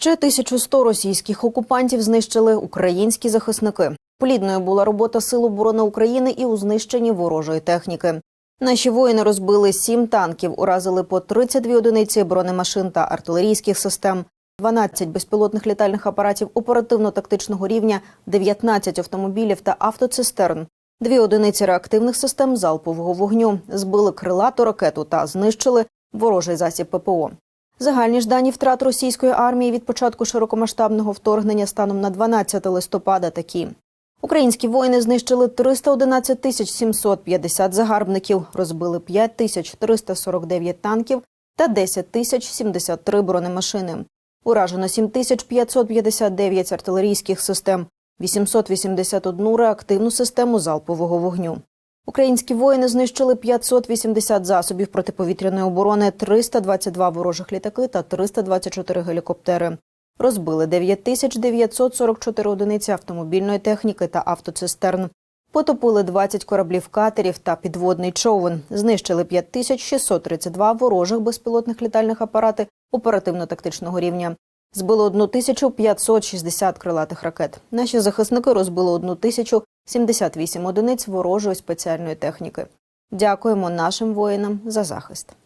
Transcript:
Ще 1100 російських окупантів знищили українські захисники. Плідною була робота Сил оборони України і у знищенні ворожої техніки. Наші воїни розбили сім танків, уразили по 32 одиниці бронемашин та артилерійських систем, 12 безпілотних літальних апаратів оперативно-тактичного рівня, 19 автомобілів та автоцистерн, дві одиниці реактивних систем залпового вогню, збили крилату ракету та знищили ворожий засіб ППО. Загальні ж дані втрат російської армії від початку широкомасштабного вторгнення станом на 12 листопада такі. Українські воїни знищили 311 тисяч 750 загарбників, розбили 5 тисяч 349 танків та 10 тисяч 73 бронемашини. Уражено 7 тисяч 559 артилерійських систем, 881 реактивну систему залпового вогню. Українські воїни знищили 580 засобів протиповітряної оборони, 322 ворожих літаки та 324 гелікоптери. Розбили 9944 одиниці автомобільної техніки та автоцистерн. Потопили 20 кораблів катерів та підводний човен. Знищили 5632 ворожих безпілотних літальних апарати оперативно-тактичного рівня. Збили 1560 крилатих ракет. Наші захисники розбили 1078 одиниць ворожої спеціальної техніки. Дякуємо нашим воїнам за захист.